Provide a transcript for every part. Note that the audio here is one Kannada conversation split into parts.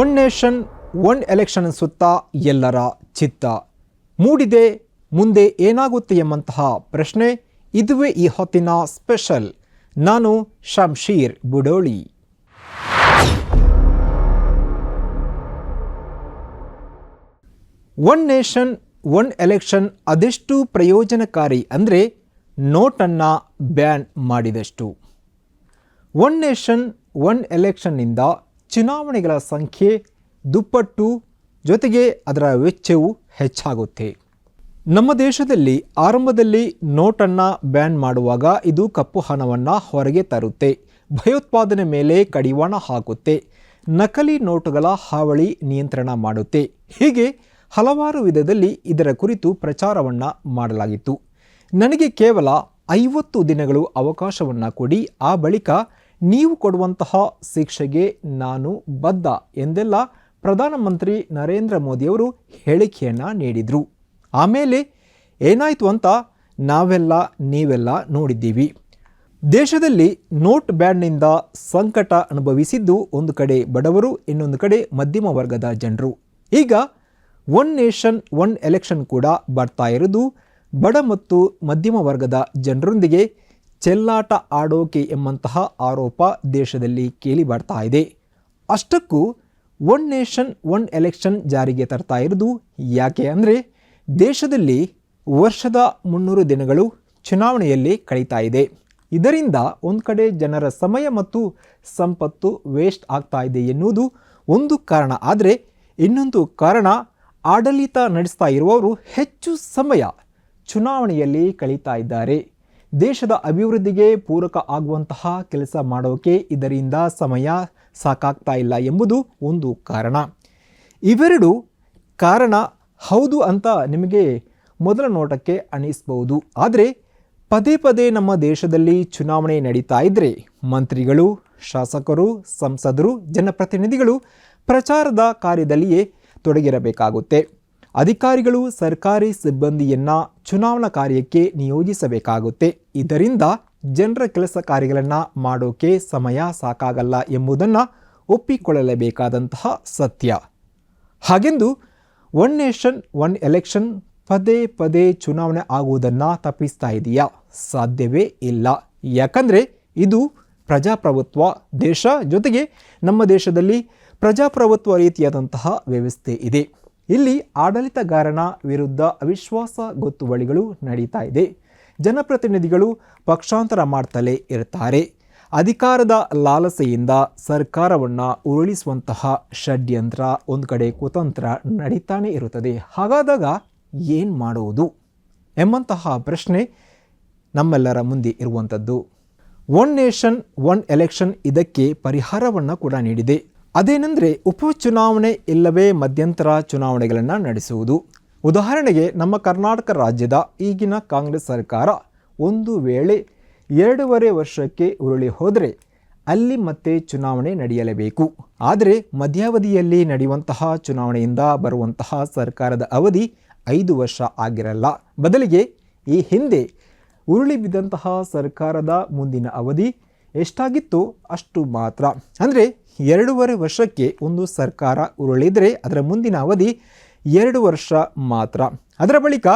ಒನ್ ನೇಷನ್ ಒನ್ ಎಲೆಕ್ಷನ್ ಸುತ್ತ ಎಲ್ಲರ ಚಿತ್ತ. ಮೂಡಿದೆ, ಮುಂದೆ ಏನಾಗುತ್ತೆ ಎಂಬಂತಹ ಪ್ರಶ್ನೆ ಇದುವೇ ಈ ಹೊತ್ತಿನ ಸ್ಪೆಷಲ್. ನಾನು Shamsheer Budoli. One nation one election ಅದೆಷ್ಟು ಪ್ರಯೋಜನಕಾರಿ ಅಂದರೆ ನೋಟನ್ನು ಬ್ಯಾನ್ ಮಾಡಿದಷ್ಟು. ಒನ್ ನೇಷನ್ ಒನ್ ಎಲೆಕ್ಷನ್ನಿಂದ ಚುನಾವಣೆಗಳ ಸಂಖ್ಯೆ ದುಪ್ಪಟ್ಟು ಜೊತೆಗೆ ಅದರ ವೆಚ್ಚವು ಹೆಚ್ಚಾಗುತ್ತೆ. ನಮ್ಮ ದೇಶದಲ್ಲಿ ಆರಂಭದಲ್ಲಿ ನೋಟನ್ನು ಬ್ಯಾನ್ ಮಾಡುವಾಗ ಇದು ಕಪ್ಪು ಹಣವನ್ನು ಹೊರಗೆ ತರುತ್ತೆ. ಭಯೋತ್ಪಾದನೆ ಮೇಲೆ ಕಡಿವಾಣ ಹಾಕುತ್ತೆ. ನಕಲಿ ನೋಟುಗಳ ಹಾವಳಿ ನಿಯಂತ್ರಣ ಮಾಡುತ್ತೆ. ಹೀಗೆ ಹಲವಾರು ವಿಧದಲ್ಲಿ ಇದರ ಕುರಿತು ಪ್ರಚಾರವನ್ನು ಮಾಡಲಾಗಿತ್ತು. ನನಗೆ ಕೇವಲ ಐವತ್ತು ದಿನಗಳು ಅವಕಾಶವನ್ನು ಕೊಡಿ, ಆ ಬಳಿಕ ನೀವು ಕೊಡುವಂತಹ ಶಿಕ್ಷೆಗೆ ನಾನು ಬದ್ಧ ಎಂದೆಲ್ಲ ಪ್ರಧಾನಮಂತ್ರಿ ನರೇಂದ್ರ ಮೋದಿಯವರು ಹೇಳಿಕೆಯನ್ನು ನೀಡಿದರು. ಆಮೇಲೆ ಏನಾಯಿತು ಅಂತ ನಾವೆಲ್ಲ ನೀವೆಲ್ಲ ನೋಡಿದ್ದೀವಿ. ದೇಶದಲ್ಲಿ ನೋಟ್ ಬ್ಯಾಂಡ್ನಿಂದ ಸಂಕಟ ಅನುಭವಿಸಿದ್ದು ಒಂದು ಕಡೆ ಬಡವರು, ಇನ್ನೊಂದು ಕಡೆ ಮಧ್ಯಮ ವರ್ಗದ ಜನರು. ಈಗ ಒನ್ ನೇಷನ್, ಒನ್ ಎಲೆಕ್ಷನ್ ಕೂಡ ಬರ್ತಾ ಇರೋದು ಬಡ ಮತ್ತು ಮಧ್ಯಮ ವರ್ಗದ ಜನರೊಂದಿಗೆ ಚೆಲ್ಲಾಟ ಆಡೋಕೆ ಎಂಬಂತಹ ಆರೋಪ ದೇಶದಲ್ಲಿ ಕೇಳಿ ಬರ್ತಾ ಇದೆ. ಅಷ್ಟಕ್ಕೂ ಒನ್ ನೇಷನ್, ಒನ್ ಎಲೆಕ್ಷನ್ ಜಾರಿಗೆ ತರ್ತಾ ಇರೋದು ಯಾಕೆ ಅಂದರೆ ದೇಶದಲ್ಲಿ ವರ್ಷದ ಮುನ್ನೂರು ದಿನಗಳು ಚುನಾವಣೆಯಲ್ಲಿ ಕಳೀತಾ ಇದೆ. ಇದರಿಂದ ಒಂದು ಕಡೆ ಜನರ ಸಮಯ ಮತ್ತು ಸಂಪತ್ತು ವೇಸ್ಟ್ ಆಗ್ತಾ ಇದೆ ಎನ್ನುವುದು ಒಂದು ಕಾರಣ. ಆದರೆ ಇನ್ನೊಂದು ಕಾರಣ, ಆಡಳಿತ ನಡೆಸ್ತಾ ಇರುವವರು ಹೆಚ್ಚು ಸಮಯ ಚುನಾವಣೆಯಲ್ಲಿ ಕಳೀತಾ ಇದ್ದಾರೆ. ದೇಶದ ಅಭಿವೃದ್ಧಿಗೆ ಪೂರಕ ಆಗುವಂತಹ ಕೆಲಸ ಮಾಡೋಕೆ ಇದರಿಂದ ಸಮಯ ಸಾಕಾಗ್ತಾ ಇಲ್ಲ ಎಂಬುದು ಒಂದು ಕಾರಣ. ಇವೆರಡು ಕಾರಣ ಹೌದು ಅಂತ ನಿಮಗೆ ಮೊದಲ ನೋಟಕ್ಕೆ ಅನಿಸ್ಬಹುದು. ಆದರೆ ಪದೇ ಪದೇ ನಮ್ಮ ದೇಶದಲ್ಲಿ ಚುನಾವಣೆ ನಡೀತಾ ಇದ್ದರೆ ಮಂತ್ರಿಗಳು, ಶಾಸಕರು, ಸಂಸದರು, ಜನಪ್ರತಿನಿಧಿಗಳು ಪ್ರಚಾರದ ಕಾರ್ಯದಲ್ಲಿಯೇ ತೊಡಗಿರಬೇಕಾಗುತ್ತೆ. ಅಧಿಕಾರಿಗಳು, ಸರ್ಕಾರಿ ಸಿಬ್ಬಂದಿಯನ್ನು ಚುನಾವಣಾ ಕಾರ್ಯಕ್ಕೆ ನಿಯೋಜಿಸಬೇಕಾಗುತ್ತೆ. ಇದರಿಂದ ಜನರ ಕೆಲಸ ಕಾರ್ಯಗಳನ್ನು ಮಾಡೋಕೆ ಸಮಯ ಸಾಕಾಗಲ್ಲ ಎಂಬುದನ್ನು ಒಪ್ಪಿಕೊಳ್ಳಲೇಬೇಕಾದಂತಹ ಸತ್ಯ. ಹಾಗೆಂದು ಒನ್ ನೇಷನ್ ಒನ್ ಎಲೆಕ್ಷನ್ ಪದೇ ಪದೇ ಚುನಾವಣೆ ಆಗುವುದನ್ನು ತಪ್ಪಿಸ್ತಾ ಇದೆಯಾ? ಸಾಧ್ಯವೇ ಇಲ್ಲ. ಯಾಕಂದರೆ ಇದು ಪ್ರಜಾಪ್ರಭುತ್ವ ದೇಶ ಜೊತೆಗೆ ನಮ್ಮ ದೇಶದಲ್ಲಿ ಪ್ರಜಾಪ್ರಭುತ್ವ ರೀತಿಯಾದಂತಹ ವ್ಯವಸ್ಥೆ ಇದೆ. ಇಲ್ಲಿ ಆಡಳಿತಗಾರನ ವಿರುದ್ಧ ಅವಿಶ್ವಾಸ ಗೊತ್ತುವಳಿಗಳು ನಡೀತಾ ಇದೆ. ಜನಪ್ರತಿನಿಧಿಗಳು ಪಕ್ಷಾಂತರ ಮಾಡ್ತಲೇ ಇರ್ತಾರೆ. ಅಧಿಕಾರದ ಲಾಲಸೆಯಿಂದ ಸರ್ಕಾರವನ್ನು ಉರುಳಿಸುವಂತಹ ಷಡ್ಯಂತ್ರ ಒಂದು ಕಡೆ ಕುತಂತ್ರ ನಡೀತಾನೆ ಇರುತ್ತದೆ. ಹಾಗಾದಾಗ ಏನು ಮಾಡುವುದು ಎಂಬಂತಹ ಪ್ರಶ್ನೆ ನಮ್ಮೆಲ್ಲರ ಮುಂದೆ ಇರುವಂಥದ್ದು ಒನ್ ನೇಷನ್ ಒನ್ ಎಲೆಕ್ಷನ್ ಇದಕ್ಕೆ ಪರಿಹಾರವನ್ನು ಕೂಡ ನೀಡಿದೆ. ಅದೇನೆಂದರೆ ಉಪಚುನಾವಣೆ ಇಲ್ಲವೇ ಮಧ್ಯಂತರ ಚುನಾವಣೆಗಳನ್ನು ನಡೆಸುವುದು. ಉದಾಹರಣೆಗೆ ನಮ್ಮ ಕರ್ನಾಟಕ ರಾಜ್ಯದ ಈಗಿನ ಕಾಂಗ್ರೆಸ್ ಸರ್ಕಾರ ಒಂದು ವೇಳೆ ಎರಡೂವರೆ ವರ್ಷಕ್ಕೆ ಉರುಳಿ ಹೋದರೆ ಅಲ್ಲಿ ಮತ್ತೆ ಚುನಾವಣೆ ನಡೆಯಲೇಬೇಕು. ಆದರೆ ಮಧ್ಯಾವಧಿಯಲ್ಲಿ ನಡೆಯುವಂತಹ ಚುನಾವಣೆಯಿಂದ ಬರುವಂತಹ ಸರ್ಕಾರದ ಅವಧಿ ಐದು ವರ್ಷ ಆಗಿರಲ್ಲ. ಬದಲಿಗೆ ಈ ಹಿಂದೆ ಉರುಳಿ ಬಿದ್ದಂತಹ ಸರ್ಕಾರದ ಮುಂದಿನ ಅವಧಿ ಎಷ್ಟಾಗಿತ್ತೋ? ಅಷ್ಟು ಮಾತ್ರ. ಅಂದರೆ ಎರಡೂವರೆ ವರ್ಷಕ್ಕೆ ಒಂದು ಸರ್ಕಾರ ಉರುಳಿದರೆ ಅದರ ಮುಂದಿನ ಅವಧಿ ಎರಡು ವರ್ಷ ಮಾತ್ರ. ಅದರ ಬಳಿಕ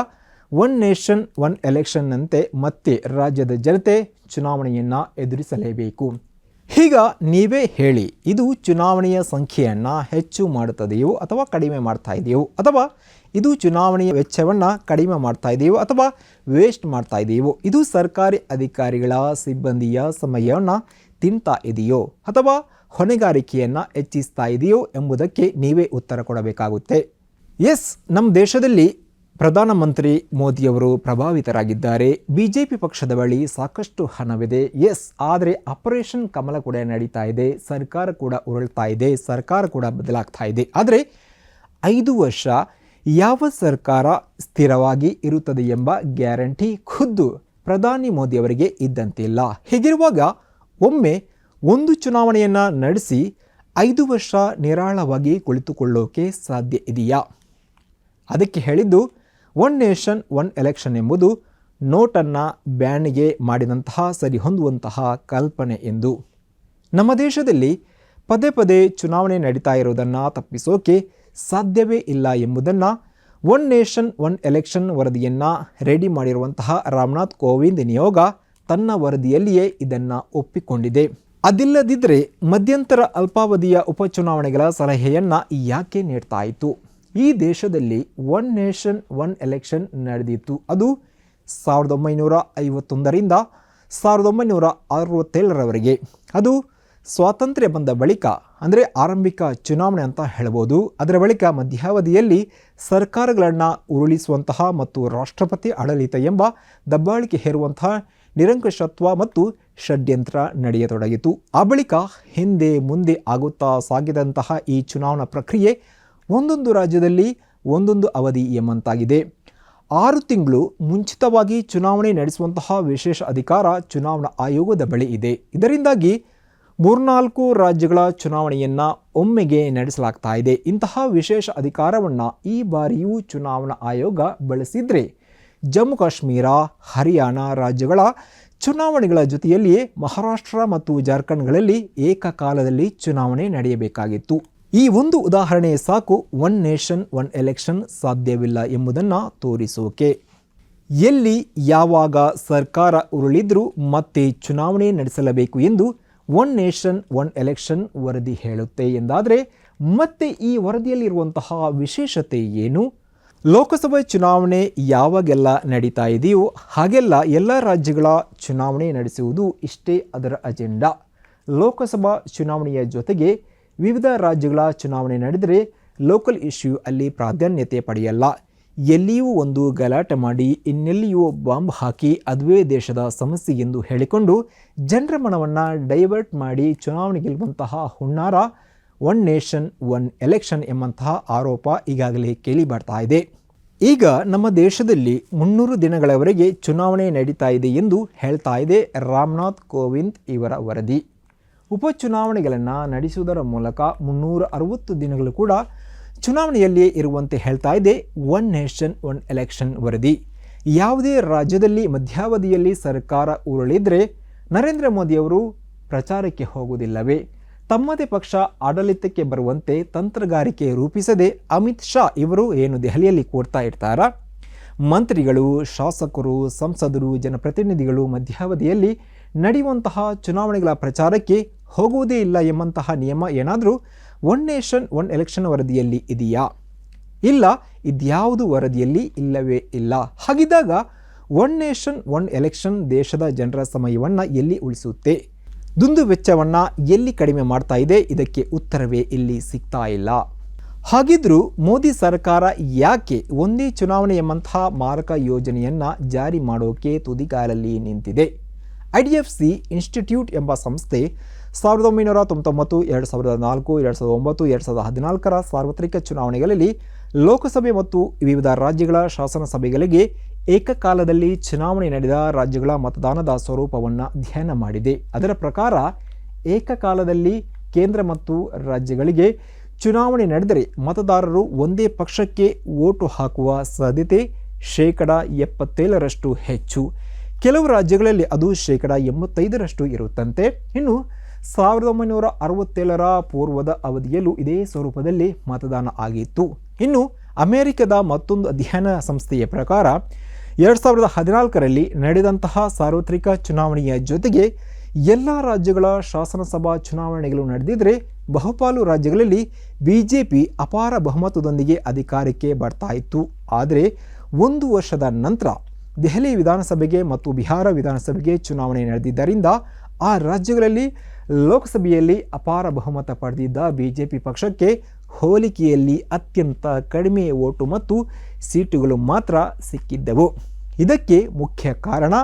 ಒನ್ ನೇಷನ್, ಒನ್ ಎಲೆಕ್ಷನ್ನಂತೆ ಮತ್ತೆ ರಾಜ್ಯದ ಜನತೆ ಚುನಾವಣೆಯನ್ನು ಎದುರಿಸಲೇಬೇಕು. ಈಗ ನೀವೇ ಹೇಳಿ, ಇದು ಚುನಾವಣೆಯ ಸಂಖ್ಯೆಯನ್ನು ಹೆಚ್ಚು ಮಾಡುತ್ತದೆಯೋ ಅಥವಾ ಕಡಿಮೆ ಮಾಡ್ತಾ ಇದೆಯೋ? ಅಥವಾ ಇದು ಚುನಾವಣೆಯ ವೆಚ್ಚವನ್ನು ಕಡಿಮೆ ಮಾಡ್ತಾ ಇದೆಯೋ ಅಥವಾ ವೇಸ್ಟ್ ಮಾಡ್ತಾ ಇದೆಯೋ? ಇದು ಸರ್ಕಾರಿ ಅಧಿಕಾರಿಗಳ ಸಿಬ್ಬಂದಿಯ ಸಮಯವನ್ನು ತಿಂತಾ ಇದೆಯೋ? ಅಥವಾ ಹೊಣೆಗಾರಿಕೆಯನ್ನು ಹೆಚ್ಚಿಸ್ತಾ ಇದೆಯೋ ಎಂಬುದಕ್ಕೆ ನೀವೇ ಉತ್ತರ ಕೊಡಬೇಕಾಗುತ್ತೆ. ಎಸ್ ನಮ್ಮ ದೇಶದಲ್ಲಿ ಪ್ರಧಾನಮಂತ್ರಿ ಮೋದಿಯವರು ಪ್ರಭಾವಿತರಾಗಿದ್ದಾರೆ. ಬಿಜೆಪಿ ಪಕ್ಷದ ಬಳಿ ಸಾಕಷ್ಟು ಹಣವಿದೆ. ಎಸ್, ಆದರೆ ಆಪರೇಷನ್ ಕಮಲ ಕೂಡ ನಡೀತಾ ಇದೆ. ಸರ್ಕಾರ ಕೂಡ ಉರುಳ್ತಾ ಇದೆ. ಸರ್ಕಾರ ಕೂಡ ಬದಲಾಗ್ತಾ ಇದೆ. ಆದರೆ ಐದು ವರ್ಷ ಯಾವ ಸರ್ಕಾರ ಸ್ಥಿರವಾಗಿ ಇರುತ್ತದೆ ಎಂಬ ಗ್ಯಾರಂಟಿ ಖುದ್ದು ಪ್ರಧಾನಿ ಮೋದಿಯವರಿಗೆ ಇದ್ದಂತಿಲ್ಲ. ಹೀಗಿರುವಾಗ ಒಮ್ಮೆ ಒಂದು ಚುನಾವಣೆಯನ್ನು ನಡೆಸಿ ಐದು ವರ್ಷ ನಿರಾಳವಾಗಿ ಕುಳಿತುಕೊಳ್ಳೋಕೆ ಸಾಧ್ಯ ಇದೆಯಾ? ಅದಕ್ಕೆ ಹೇಳಿದ್ದು ಒನ್ ನೇಷನ್ ಒನ್ ಎಲೆಕ್ಷನ್ ಎಂಬುದು ನೋಟನ್ನು ಬ್ಯಾನ್ಗೆ ಮಾಡಿದಂತಹ ಸರಿಹೊಂದುವಂತಹ ಕಲ್ಪನೆ ಎಂದು. ನಮ್ಮ ದೇಶದಲ್ಲಿ ಪದೇ ಪದೇ ಚುನಾವಣೆ ನಡೀತಾ ಇರುವುದನ್ನು ತಪ್ಪಿಸೋಕೆ ಸಾಧ್ಯವೇ ಇಲ್ಲ ಎಂಬುದನ್ನು ಒನ್ ನೇಷನ್ ಒನ್ ಎಲೆಕ್ಷನ್ ವರದಿಯನ್ನು ರೆಡಿ ಮಾಡಿರುವಂತಹ ರಾಮನಾಥ್ ಕೋವಿಂದ್ ನಿಯೋಗ ತನ್ನ ವರದಿಯಲ್ಲಿಯೇ ಇದನ್ನು ಒಪ್ಪಿಕೊಂಡಿದೆ. ಅದಿಲ್ಲದಿದ್ದರೆ ಮಧ್ಯಂತರ ಅಲ್ಪಾವಧಿಯ ಉಪಚುನಾವಣೆಗಳ ಸಲಹೆಯನ್ನು ಯಾಕೆ ನೀಡ್ತಾ ಇತ್ತು? ಈ ದೇಶದಲ್ಲಿ ಒನ್ ನೇಷನ್ ಒನ್ ಎಲೆಕ್ಷನ್ ನಡೆದಿತ್ತು. ಅದು ಸಾವಿರದ ಒಂಬೈನೂರ ಐವತ್ತೊಂದರಿಂದ ಸಾವಿರದ ಒಂಬೈನೂರ ಅರವತ್ತೇಳರವರೆಗೆ. ಅದು ಸ್ವಾತಂತ್ರ್ಯ ಬಂದ ಬಳಿಕ, ಅಂದರೆ ಆರಂಭಿಕ ಚುನಾವಣೆ ಅಂತ ಹೇಳ್ಬೋದು. ಅದರ ಬಳಿಕ ಮಧ್ಯಾವಧಿಯಲ್ಲಿ ಸರ್ಕಾರಗಳನ್ನು ಉರುಳಿಸುವಂತಹ ಮತ್ತು ರಾಷ್ಟ್ರಪತಿ ಆಡಳಿತ ಎಂಬ ದಬ್ಬಾಳಿಕೆ ಹೇರುವಂತಹ ನಿರಂಕುಶತ್ವ ಮತ್ತು ಷಡ್ಯಂತ್ರ ನಡೆಯತೊಡಗಿತು. ಆ ಬಳಿಕ ಹಿಂದೆ ಮುಂದೆ ಆಗುತ್ತಾ ಸಾಗಿದಂತಹ ಈ ಚುನಾವಣಾ ಪ್ರಕ್ರಿಯೆ ಒಂದೊಂದು ರಾಜ್ಯದಲ್ಲಿ ಒಂದೊಂದು ಅವಧಿ ಎಂಬಂತಾಗಿದೆ. ಆರು ತಿಂಗಳು ಮುಂಚಿತವಾಗಿ ಚುನಾವಣೆ ನಡೆಸುವಂತಹ ವಿಶೇಷ ಅಧಿಕಾರ ಚುನಾವಣಾ ಆಯೋಗದ ಬಳಿ ಇದೆ. ಇದರಿಂದಾಗಿ ಮೂರ್ನಾಲ್ಕು ರಾಜ್ಯಗಳ ಚುನಾವಣೆಯನ್ನು ಒಮ್ಮೆಗೆ ನಡೆಸಲಾಗ್ತಾ ಇದೆ. ಇಂತಹ ವಿಶೇಷ ಅಧಿಕಾರವನ್ನು ಈ ಬಾರಿಯೂ ಚುನಾವಣಾ ಆಯೋಗ ಬಳಸಿದರೆ ಜಮ್ಮು ಕಾಶ್ಮೀರ, ಹರಿಯಾಣ ರಾಜ್ಯಗಳ ಚುನಾವಣೆಗಳ ಜೊತೆಯಲ್ಲಿಯೇ ಮಹಾರಾಷ್ಟ್ರ ಮತ್ತು ಜಾರ್ಖಂಡ್ಗಳಲ್ಲಿ ಏಕಕಾಲದಲ್ಲಿ ಚುನಾವಣೆ ನಡೆಯಬೇಕಾಗಿತ್ತು. ಈ ಒಂದು ಉದಾಹರಣೆ ಸಾಕು. ಒನ್ ನೇಷನ್ ಒನ್ ಎಲೆಕ್ಷನ್ ಸಾಧ್ಯವಿಲ್ಲ ಎಂಬುದನ್ನು ತೋರಿಸೋಕೆ. ಎಲ್ಲಿ, ಯಾವಾಗ ಸರ್ಕಾರ ಉರುಳಿದ್ರೂ ಮತ್ತೆ ಚುನಾವಣೆ ನಡೆಸಲಬೇಕು ಎಂದು ಒನ್ ನೇಷನ್ ಒನ್ ಎಲೆಕ್ಷನ್ ವರದಿ ಹೇಳುತ್ತೆ. ಎಂದಾದರೆ, ಮತ್ತೆ ಈ ವರದಿಯಲ್ಲಿರುವಂತಹ ವಿಶೇಷತೆ ಏನು? ಲೋಕಸಭೆ ಚುನಾವಣೆ ಯಾವಾಗೆಲ್ಲ ನಡೀತಾ ಇದೆಯೋ ಹಾಗೆಲ್ಲ ಎಲ್ಲ ರಾಜ್ಯಗಳ ಚುನಾವಣೆ ನಡೆಸುವುದು ಇಷ್ಟೇ ಅದರ ಅಜೆಂಡಾ. ಲೋಕಸಭಾ ಚುನಾವಣೆಯ ಜೊತೆಗೆ ವಿವಿಧ ರಾಜ್ಯಗಳ ಚುನಾವಣೆ ನಡೆದರೆ ಲೋಕಲ್ ಇಶ್ಯೂ ಅಲ್ಲಿ ಪ್ರಾಧಾನ್ಯತೆ ಪಡೆಯಲ್ಲ. ಎಲ್ಲಿಯೂ ಒಂದು ಗಲಾಟೆ ಮಾಡಿ, ಇನ್ನೆಲ್ಲಿಯೂ ಬಾಂಬ್ ಹಾಕಿ ಅದುವೇ ದೇಶದ ಸಮಸ್ಯೆ ಎಂದು ಹೇಳಿಕೊಂಡು ಜನರ ಮನವನ್ನು ಡೈವರ್ಟ್ ಮಾಡಿ ಚುನಾವಣೆ ಗೆಲ್ಲುವಂತಹ ಹುನ್ನಾರ ಒನ್ ನೇಷನ್ ಒನ್ ಎಲೆಕ್ಷನ್ ಎಂಬಂತಹ ಆರೋಪ ಈಗಾಗಲೇ ಕೇಳಿ ಬರ್ತಾ ಇದೆ. ಈಗ ನಮ್ಮ ದೇಶದಲ್ಲಿ ಮುನ್ನೂರು ದಿನಗಳವರೆಗೆ ಚುನಾವಣೆ ನಡೀತಾ ಇದೆ ಎಂದು ಹೇಳ್ತಾ ಇದೆ ರಾಮನಾಥ್ ಕೋವಿಂದ್ ಇವರ ವರದಿ. ಉಪಚುನಾವಣೆಗಳನ್ನು ನಡೆಸುವುದರ ಮೂಲಕ ಮುನ್ನೂರ ಅರವತ್ತು ದಿನಗಳು ಕೂಡ ಚುನಾವಣೆಯಲ್ಲಿಯೇ ಇರುವಂತೆ ಹೇಳ್ತಾ ಇದೆ ಒನ್ ನೇಷನ್ ಒನ್ ಎಲೆಕ್ಷನ್ ವರದಿ. ಯಾವುದೇ ರಾಜ್ಯದಲ್ಲಿ ಮಧ್ಯಾವಧಿಯಲ್ಲಿ ಸರ್ಕಾರ ಉರುಳಿದ್ರೆ ನರೇಂದ್ರ ಮೋದಿಯವರು ಪ್ರಚಾರಕ್ಕೆ ಹೋಗುವುದಿಲ್ಲವೇ? ತಮ್ಮದೇ ಪಕ್ಷ ಆಡಳಿತಕ್ಕೆ ಬರುವಂತೆ ತಂತ್ರಗಾರಿಕೆ ರೂಪಿಸದೆ ಅಮಿತ್ ಶಾ ಇವರು ಏನು ದೆಹಲಿಯಲ್ಲಿ ಕೋರ್ತಾ ಇರ್ತಾರಾ? ಮಂತ್ರಿಗಳು, ಶಾಸಕರು, ಸಂಸದರು, ಜನಪ್ರತಿನಿಧಿಗಳು ಮಧ್ಯಾವಧಿಯಲ್ಲಿ ನಡೆಯುವಂತಹ ಚುನಾವಣೆಗಳ ಪ್ರಚಾರಕ್ಕೆ ಹೋಗುವುದೇ ಇಲ್ಲ ಎಂಬಂತಹ ನಿಯಮ ಏನಾದರೂ ಒನ್ ನೇಷನ್ ಒನ್ ಎಲೆಕ್ಷನ್ ವರದಿಯಲ್ಲಿ ಇದೆಯಾ? ಇಲ್ಲ, ಇದ್ಯಾವುದು ವರದಿಯಲ್ಲಿ ಇಲ್ಲವೇ ಇಲ್ಲ. ಹಾಗಿದ್ದಾಗ ಒನ್ ನೇಷನ್ ಒನ್ ಎಲೆಕ್ಷನ್ ದೇಶದ ಜನರ ಸಮಯವನ್ನು ಎಲ್ಲಿ ಉಳಿಸುತ್ತೆ? ದುಂದು ವೆಚ್ಚವನ್ನು ಎಲ್ಲಿ ಕಡಿಮೆ ಮಾಡ್ತಾ ಇದೆ? ಇದಕ್ಕೆ ಉತ್ತರವೇ ಇಲ್ಲಿ ಸಿಗ್ತಾ ಇಲ್ಲ. ಹಾಗಿದ್ರೂ ಮೋದಿ ಸರ್ಕಾರ ಯಾಕೆ ಒಂದೇ ಚುನಾವಣೆ ಎಂಬಂತಹ ಮಾರಕ ಯೋಜನೆಯನ್ನು ಜಾರಿ ಮಾಡೋಕೆ ತುದಿಗಾಲಲ್ಲಿ ನಿಂತಿದೆ? I D F C institute ಎಂಬ ಸಂಸ್ಥೆ ಸಾವಿರದ ಒಂಬೈನೂರ ತೊಂಬತ್ತೊಂಬತ್ತು, ಎರಡು ಸಾವಿರದ ನಾಲ್ಕು, ಎರಡು ಸಾವಿರದ ಒಂಬತ್ತು ಎರಡು ಸಾವಿರದ ಹದಿನಾಲ್ಕರ ಸಾರ್ವತ್ರಿಕ ಚುನಾವಣೆಗಳಲ್ಲಿ ಲೋಕಸಭೆ ಮತ್ತು ವಿವಿಧ ರಾಜ್ಯಗಳ ಶಾಸನ ಸಭೆಗಳಿಗೆ ಏಕಕಾಲದಲ್ಲಿ ಚುನಾವಣೆ ನಡೆದ ರಾಜ್ಯಗಳ ಮತದಾನದ ಸ್ವರೂಪವನ್ನು ಅಧ್ಯಯನ ಮಾಡಿದೆ. ಅದರ ಪ್ರಕಾರ ಏಕಕಾಲದಲ್ಲಿ ಕೇಂದ್ರ ಮತ್ತು ರಾಜ್ಯಗಳಿಗೆ ಚುನಾವಣೆ ನಡೆದರೆ ಮತದಾರರು ಒಂದೇ ಪಕ್ಷಕ್ಕೆ ಓಟು ಹಾಕುವ ಸಾಧ್ಯತೆ ಶೇಕಡ ಎಪ್ಪತ್ತೇಳರಷ್ಟು ಹೆಚ್ಚು. ಕೆಲವು ರಾಜ್ಯಗಳಲ್ಲಿ ಅದು ಶೇಕಡ ಎಂಬತ್ತೈದರಷ್ಟು ಇರುತ್ತಂತೆ. ಇನ್ನು ಸಾವಿರದ ಒಂಬೈನೂರ ಅರವತ್ತೇಳರ ಪೂರ್ವದ ಅವಧಿಯಲ್ಲೂ ಇದೇ ಸ್ವರೂಪದಲ್ಲಿ ಮತದಾನ ಆಗಿತ್ತು. ಇನ್ನು ಅಮೆರಿಕದ ಮತ್ತೊಂದು ಅಧ್ಯಯನ ಸಂಸ್ಥೆಯ ಪ್ರಕಾರ, ಎರಡು ಸಾವಿರದ ಹದಿನಾಲ್ಕರಲ್ಲಿ ನಡೆದಂತಹ ಸಾರ್ವತ್ರಿಕ ಚುನಾವಣೆಯ ಜೊತೆಗೆ ಎಲ್ಲ ರಾಜ್ಯಗಳ ಶಾಸನಸಭಾ ಚುನಾವಣೆಗಳು ನಡೆದಿದ್ದರೆ ಬಹುಪಾಲು ರಾಜ್ಯಗಳಲ್ಲಿ ಬಿ ಜೆ ಪಿ ಅಪಾರ ಬಹುಮತದೊಂದಿಗೆ ಅಧಿಕಾರಕ್ಕೆ ಬರ್ತಾ ಇತ್ತು. ಆದರೆ ಒಂದು ವರ್ಷದ ನಂತರ ದೆಹಲಿ ವಿಧಾನಸಭೆಗೆ ಮತ್ತು ಬಿಹಾರ ವಿಧಾನಸಭೆಗೆ ಚುನಾವಣೆ ನಡೆದಿದ್ದರಿಂದ ಆ ರಾಜ್ಯಗಳಲ್ಲಿ ಲೋಕಸಭೆಯಲ್ಲಿ ಅಪಾರ ಬಹುಮತ ಪಡೆದಿದ್ದ ಬಿಜೆಪಿ ಪಕ್ಷಕ್ಕೆ ಹೋಲಿಕೆಯಲ್ಲಿ ಅತ್ಯಂತ ಕಡಿಮೆ ಓಟು ಮತ್ತು ಸೀಟುಗಳು ಮಾತ್ರ ಸಿಕ್ಕಿದ್ದವು. ಇದಕ್ಕೆ ಮುಖ್ಯ ಕಾರಣ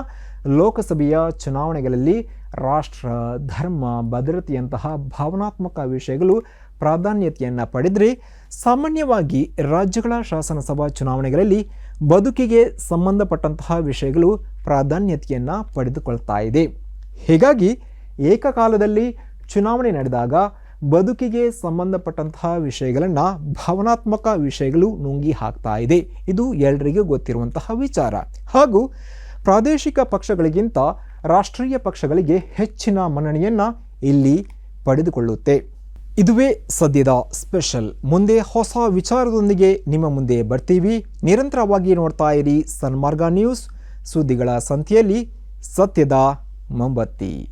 ಲೋಕಸಭೆಯ ಚುನಾವಣೆಗಳಲ್ಲಿ ರಾಷ್ಟ್ರ, ಧರ್ಮ, ಭದ್ರತೆಯಂತಹ ಭಾವನಾತ್ಮಕ ವಿಷಯಗಳು ಪ್ರಾಧಾನ್ಯತೆಯನ್ನು ಪಡೆದರೆ ಸಾಮಾನ್ಯವಾಗಿ ರಾಜ್ಯಗಳ ಶಾಸನಸಭಾ ಚುನಾವಣೆಗಳಲ್ಲಿ ಬದುಕಿಗೆ ಸಂಬಂಧಪಟ್ಟಂತಹ ವಿಷಯಗಳು ಪ್ರಾಧಾನ್ಯತೆಯನ್ನು ಪಡೆದುಕೊಳ್ತಾ ಇದೆ. ಹೀಗಾಗಿ ಏಕಕಾಲದಲ್ಲಿ ಚುನಾವಣೆ ನಡೆದಾಗ ಬದುಕಿಗೆ ಸಂಬಂಧಪಟ್ಟಂತಹ ವಿಷಯಗಳನ್ನು ಭಾವನಾತ್ಮಕ ವಿಷಯಗಳು ನುಂಗಿ ಹಾಕ್ತಾ ಇದೆ. ಇದು ಎಲ್ಲರಿಗೂ ಗೊತ್ತಿರುವಂತಹ ವಿಚಾರ. ಹಾಗೂ ಪ್ರಾದೇಶಿಕ ಪಕ್ಷಗಳಿಗಿಂತ ರಾಷ್ಟ್ರೀಯ ಪಕ್ಷಗಳಿಗೆ ಹೆಚ್ಚಿನ ಮನ್ನಣೆಯನ್ನು ಇಲ್ಲಿ ಪಡೆದುಕೊಳ್ಳುತ್ತೆ. ಇದುವೇ ಸದ್ಯದ ಸ್ಪೆಷಲ್. ಮುಂದೆ ಹೊಸ ವಿಚಾರದೊಂದಿಗೆ ನಿಮ್ಮ ಮುಂದೆ ಬರ್ತೀವಿ. ನಿರಂತರವಾಗಿ ನೋಡ್ತಾ ಇರಿ ಸನ್ಮಾರ್ಗ ನ್ಯೂಸ್. ಸುದ್ದಿಗಳ ಸಂತೆಯಲ್ಲಿ ಸತ್ಯದ membuat tea.